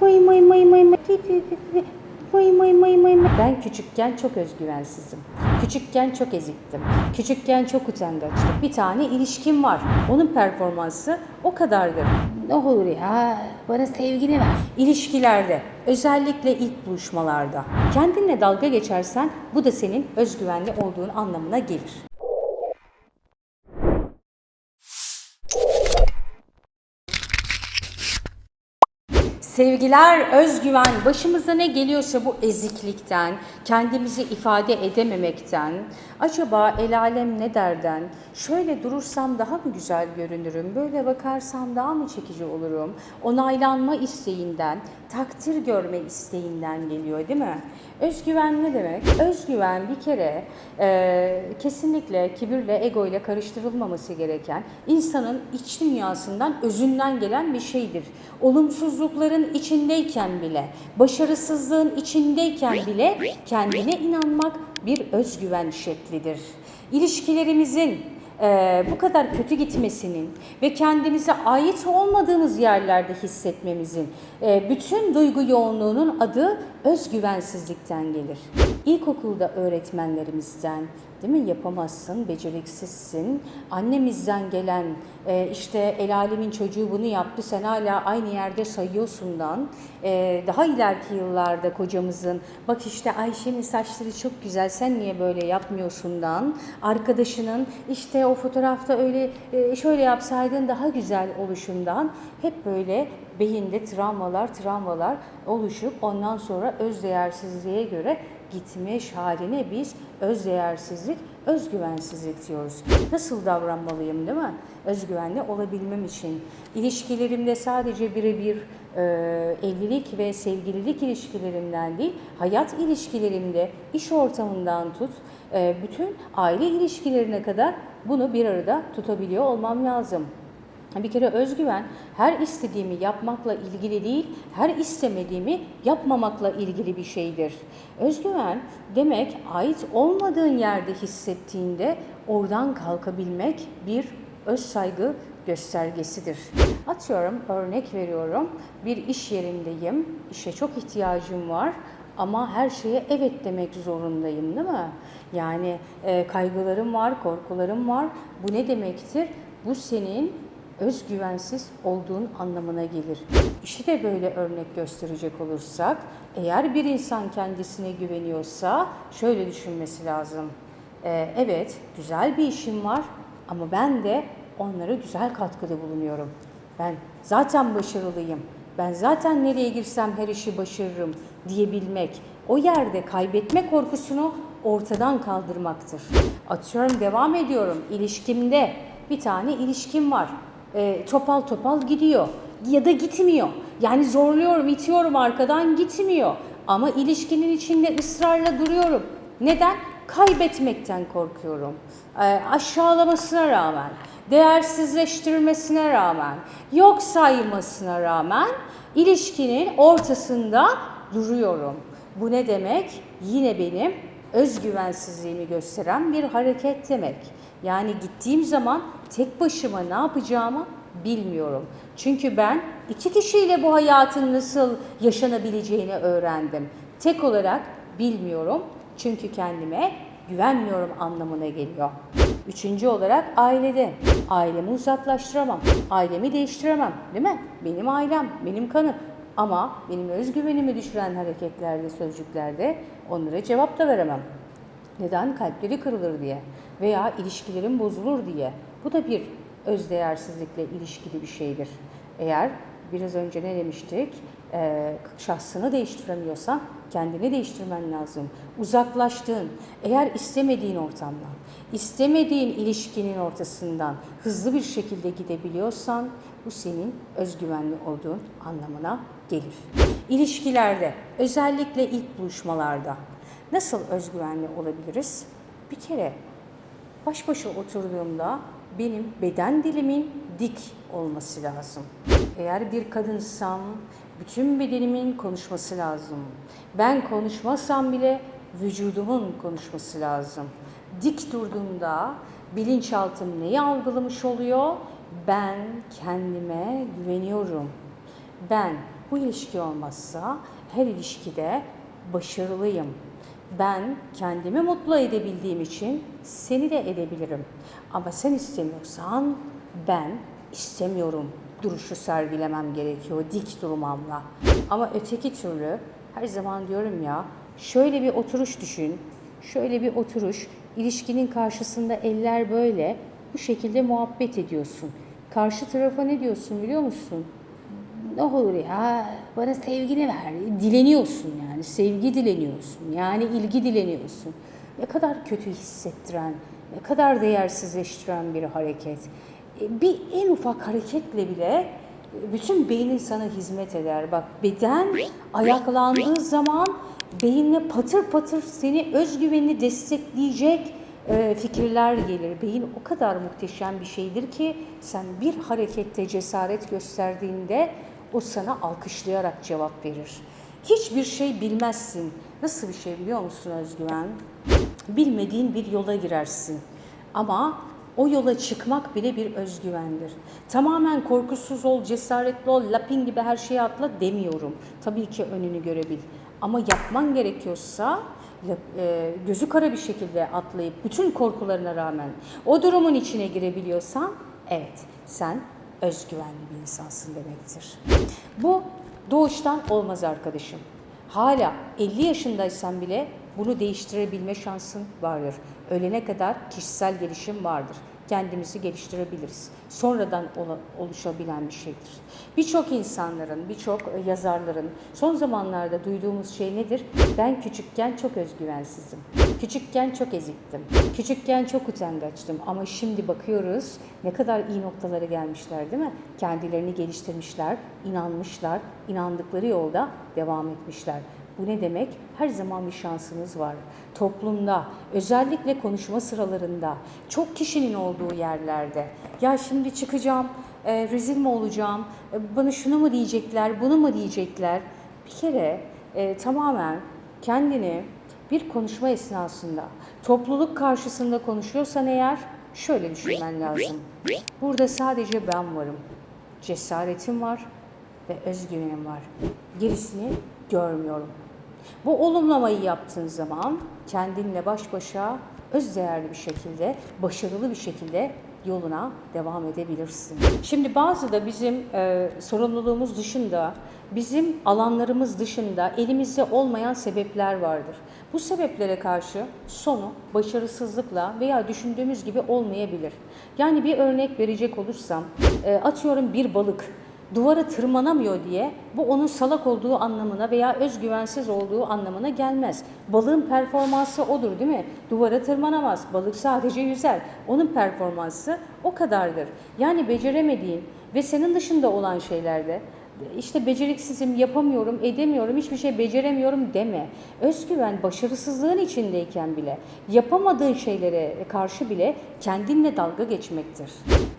Mıy mıy mıy mıy mıy. Mıy mıy mıy mıy mıy. Ben küçükken çok özgüvensizdim. Küçükken çok eziktim. Küçükken çok utangaçtım. Bir tane ilişkim var. Onun performansı o kadardır. Ne olur ya bana sevgini ver. İlişkilerde, özellikle ilk buluşmalarda kendinle dalga geçersen bu da senin özgüvenli olduğun anlamına gelir. Sevgiler, özgüven, başımıza ne geliyorsa bu eziklikten, kendimizi ifade edememekten, acaba el alem ne derden, şöyle durursam daha mı güzel görünürüm, böyle bakarsam daha mı çekici olurum, onaylanma isteğinden, takdir görme isteğinden geliyor değil mi? Özgüven ne demek? Özgüven bir kere e, kesinlikle kibirle, ego ile karıştırılmaması gereken, insanın iç dünyasından, özünden gelen bir şeydir. Olumsuzlukların içindeyken bile, başarısızlığın içindeyken bile kendine inanmak bir özgüven şeklidir. İlişkilerimizin e, bu kadar kötü gitmesinin ve kendimize ait olmadığımız yerlerde hissetmemizin e, bütün duygu yoğunluğunun adı özgüvensizlikten gelir. İlkokulda öğretmenlerimizden değil mi? Yapamazsın, beceriksizsin, annemizden gelen e, işte el alemin çocuğu bunu yaptı sen hala aynı yerde sayıyorsundan e, daha ileriki yıllarda kocamızın bak işte Ayşe'nin saçları çok güzel sen niye böyle yapmıyorsundan? Arkadaşının işte o fotoğrafta öyle e, şöyle yapsaydın daha güzel oluşundan. Hep böyle beyinde travmalar travmalar oluşup ondan sonra özdeğersizliğe göre gitmiş haline biz özdeğersizlik, özgüvensizlik diyoruz. Nasıl davranmalıyım değil mi? Özgüvenli olabilmem için. İlişkilerimde sadece birebir e, evlilik ve sevgililik ilişkilerimden değil, hayat ilişkilerimde, iş ortamından tut, e, bütün aile ilişkilerine kadar bunu bir arada tutabiliyor olmam lazım. Bir kere özgüven her istediğimi yapmakla ilgili değil, her istemediğimi yapmamakla ilgili bir şeydir. Özgüven demek ait olmadığın yerde hissettiğinde oradan kalkabilmek bir öz saygı göstergesidir. Atıyorum, örnek veriyorum. Bir iş yerindeyim, işe çok ihtiyacım var ama her şeye evet demek zorundayım değil mi? Yani e, kaygılarım var, korkularım var. Bu ne demektir? Bu senin özgüvensiz olduğun anlamına gelir. İşi de böyle örnek gösterecek olursak, eğer bir insan kendisine güveniyorsa şöyle düşünmesi lazım. Ee, evet, güzel bir işim var ama ben de onlara güzel katkıda bulunuyorum. Ben zaten başarılıyım. Ben zaten nereye girsem her işi başarırım diyebilmek, o yerde kaybetme korkusunu ortadan kaldırmaktır. Atıyorum devam ediyorum. İlişkimde bir tane ilişkim var e, topal topal gidiyor ya da gitmiyor. Yani zorluyorum, itiyorum arkadan gitmiyor. Ama ilişkinin içinde ısrarla duruyorum. Neden? Kaybetmekten korkuyorum. E, aşağılamasına rağmen, değersizleştirmesine rağmen, yok saymasına rağmen ilişkinin ortasında duruyorum. Bu ne demek? Yine benim özgüvensizliğimi gösteren bir hareket demek. Yani gittiğim zaman tek başıma ne yapacağımı bilmiyorum. Çünkü ben iki kişiyle bu hayatın nasıl yaşanabileceğini öğrendim. Tek olarak bilmiyorum çünkü kendime güvenmiyorum anlamına geliyor. Üçüncü olarak ailede. Ailemi uzaklaştıramam, ailemi değiştiremem değil mi? Benim ailem, benim kanım. Ama benim özgüvenimi düşüren hareketlerde, sözcüklerde onlara cevap da veremem. Neden? Kalpleri kırılır diye veya ilişkilerin bozulur diye. Bu da bir özdeğersizlikle ilişkili bir şeydir. Eğer biraz önce ne demiştik? Ee, şahsını değiştiremiyorsan kendini değiştirmen lazım. Uzaklaştığın, eğer istemediğin ortamdan, istemediğin ilişkinin ortasından hızlı bir şekilde gidebiliyorsan bu senin özgüvenli olduğun anlamına gelir. İlişkilerde, özellikle ilk buluşmalarda nasıl özgüvenli olabiliriz? Bir kere baş başa oturduğumda benim beden dilimin dik olması lazım. Eğer bir kadınsam bütün bedenimin konuşması lazım. Ben konuşmasam bile vücudumun konuşması lazım. Dik durduğumda bilinçaltım neyi algılamış oluyor? Ben kendime güveniyorum. Ben bu ilişki olmazsa her ilişkide başarılıyım. Ben kendimi mutlu edebildiğim için seni de edebilirim. Ama sen istemiyorsan ben istemiyorum duruşu sergilemem gerekiyor dik durmamla. Ama öteki türlü her zaman diyorum ya şöyle bir oturuş düşün. Şöyle bir oturuş. ilişkinin karşısında eller böyle bu şekilde muhabbet ediyorsun. Karşı tarafa ne diyorsun biliyor musun? Ne olur ya bana sevgini ver. dileniyorsun yani sevgi dileniyorsun yani ilgi dileniyorsun. Ne kadar kötü hissettiren, ne kadar değersizleştiren bir hareket. E, Bir en ufak hareketle bile e, bütün beynin sana hizmet eder. Bak beden ayaklandığı zaman beyinle patır patır seni özgüvenini destekleyecek e, fikirler gelir. Beyin o kadar muhteşem bir şeydir ki sen bir harekette cesaret gösterdiğinde o sana alkışlayarak cevap verir. Hiçbir şey bilmezsin. Nasıl bir şey biliyor musun özgüven? Bilmediğin bir yola girersin. Ama o yola çıkmak bile bir özgüvendir. Tamamen korkusuz ol, cesaretli ol, lapin gibi her şeyi atla demiyorum. Tabii ki önünü görebil. Ama yapman gerekiyorsa e, gözü kara bir şekilde atlayıp bütün korkularına rağmen o durumun içine girebiliyorsan evet sen özgüvenli bir insansın demektir. Bu doğuştan olmaz arkadaşım. Hala 50 yaşındaysan bile bunu değiştirebilme şansın vardır. Ölene kadar kişisel gelişim vardır. Kendimizi geliştirebiliriz. Sonradan oluşabilen bir şeydir. Birçok insanların, birçok e, yazarların son zamanlarda duyduğumuz şey nedir? Ben küçükken çok özgüvensizdim. Küçükken çok eziktim. Küçükken çok utangaçtım. Ama şimdi bakıyoruz ne kadar iyi noktalara gelmişler değil mi? Kendilerini geliştirmişler, inanmışlar, inandıkları yolda devam etmişler. Bu ne demek? Her zaman bir şansınız var. Toplumda, özellikle konuşma sıralarında, çok kişinin olduğu yerlerde. Ya şimdi çıkacağım, e, rezil mi olacağım, e, bana şunu mu diyecekler, bunu mu diyecekler? Bir kere e, tamamen kendini bir konuşma esnasında, topluluk karşısında konuşuyorsan eğer şöyle düşünmen lazım. Burada sadece ben varım. Cesaretim var ve özgüvenim var. Gerisini görmüyorum. Bu olumlamayı yaptığın zaman kendinle baş başa öz değerli bir şekilde, başarılı bir şekilde yoluna devam edebilirsin. Şimdi bazı da bizim e, sorumluluğumuz dışında, bizim alanlarımız dışında elimizde olmayan sebepler vardır. Bu sebeplere karşı sonu başarısızlıkla veya düşündüğümüz gibi olmayabilir. Yani bir örnek verecek olursam, e, atıyorum bir balık duvara tırmanamıyor diye bu onun salak olduğu anlamına veya özgüvensiz olduğu anlamına gelmez. Balığın performansı odur değil mi? Duvara tırmanamaz. Balık sadece yüzer. Onun performansı o kadardır. Yani beceremediğin ve senin dışında olan şeylerde işte beceriksizim, yapamıyorum, edemiyorum, hiçbir şey beceremiyorum deme. Özgüven başarısızlığın içindeyken bile, yapamadığın şeylere karşı bile kendinle dalga geçmektir.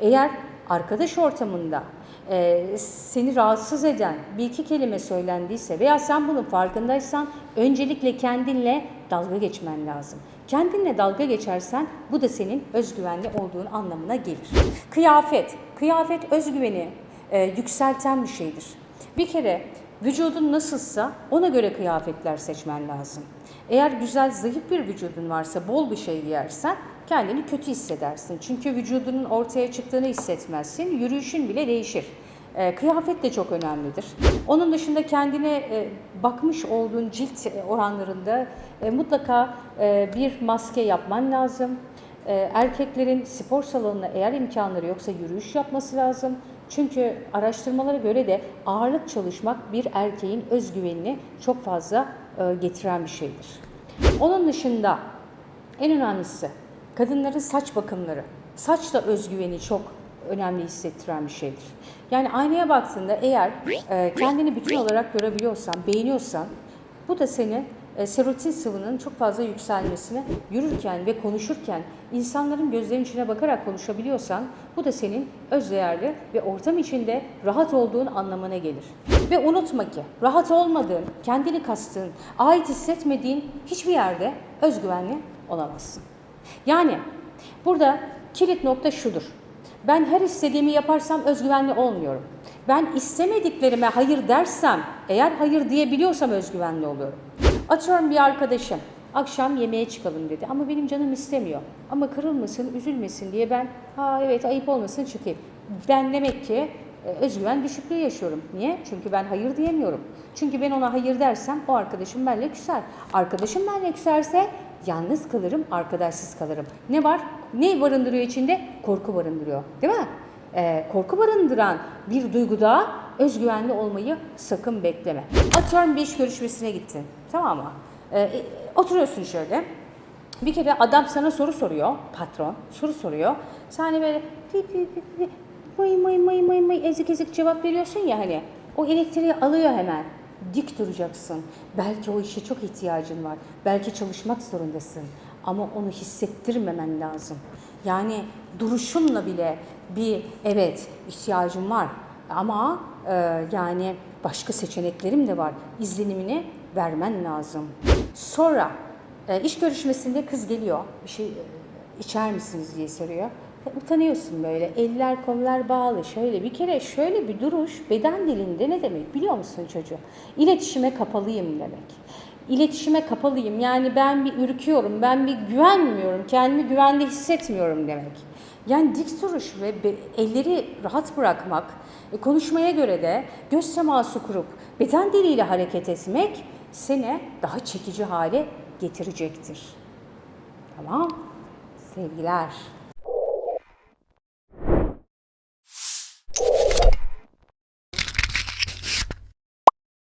Eğer arkadaş ortamında e, seni rahatsız eden bir iki kelime söylendiyse veya sen bunun farkındaysan öncelikle kendinle dalga geçmen lazım. Kendinle dalga geçersen bu da senin özgüvenli olduğun anlamına gelir. Kıyafet, kıyafet özgüveni e, yükselten bir şeydir. Bir kere vücudun nasılsa ona göre kıyafetler seçmen lazım. Eğer güzel zayıf bir vücudun varsa bol bir şey giyersen kendini kötü hissedersin. Çünkü vücudunun ortaya çıktığını hissetmezsin. Yürüyüşün bile değişir. E, kıyafet de çok önemlidir. Onun dışında kendine e, bakmış olduğun cilt oranlarında e, mutlaka e, bir maske yapman lazım. Erkeklerin spor salonuna eğer imkanları yoksa yürüyüş yapması lazım. Çünkü araştırmalara göre de ağırlık çalışmak bir erkeğin özgüvenini çok fazla getiren bir şeydir. Onun dışında en önemlisi kadınların saç bakımları. Saç da özgüveni çok önemli hissettiren bir şeydir. Yani aynaya baktığında eğer e, kendini bütün olarak görebiliyorsan, beğeniyorsan bu da seni e, serotonin sıvının çok fazla yükselmesine yürürken ve konuşurken insanların gözlerinin içine bakarak konuşabiliyorsan bu da senin özdeğerli ve ortam içinde rahat olduğun anlamına gelir. Ve unutma ki rahat olmadığın, kendini kastığın, ait hissetmediğin hiçbir yerde özgüvenli olamazsın. Yani burada kilit nokta şudur. Ben her istediğimi yaparsam özgüvenli olmuyorum. Ben istemediklerime hayır dersem, eğer hayır diyebiliyorsam özgüvenli oluyorum. Atıyorum bir arkadaşım, akşam yemeğe çıkalım dedi ama benim canım istemiyor. Ama kırılmasın, üzülmesin diye ben, ha evet ayıp olmasın çıkayım. Ben demek ki e, özgüven düşüklüğü yaşıyorum. Niye? Çünkü ben hayır diyemiyorum. Çünkü ben ona hayır dersem o arkadaşım benimle küser. Arkadaşım benimle küserse yalnız kalırım, arkadaşsız kalırım. Ne var? Ne barındırıyor içinde? Korku barındırıyor. Değil mi? Ee, korku barındıran bir duyguda özgüvenli olmayı sakın bekleme. Atıyorum bir iş görüşmesine gittin. Tamam mı? Ee, e, oturuyorsun şöyle. Bir kere adam sana soru soruyor, patron soru soruyor. Sen hani böyle mıy mıy mıy mıy mıy ezik ezik cevap veriyorsun ya hani. O elektriği alıyor hemen. Dik duracaksın. Belki o işe çok ihtiyacın var. Belki çalışmak zorundasın. Ama onu hissettirmemen lazım. Yani duruşunla bile bir evet ihtiyacım var. Ama e, yani başka seçeneklerim de var. İzlenimini vermen lazım. Sonra e, iş görüşmesinde kız geliyor. Bir şey e, içer misiniz diye soruyor. E, Utanıyorsun böyle. Eller kollar bağlı. Şöyle bir kere şöyle bir duruş beden dilinde ne demek biliyor musun çocuğum? İletişime kapalıyım demek. İletişime kapalıyım. Yani ben bir ürküyorum, ben bir güvenmiyorum, kendimi güvende hissetmiyorum demek. Yani dik duruş ve elleri rahat bırakmak, e, konuşmaya göre de göz teması kurup beden diliyle hareket etmek seni daha çekici hale getirecektir. Tamam? Sevgiler.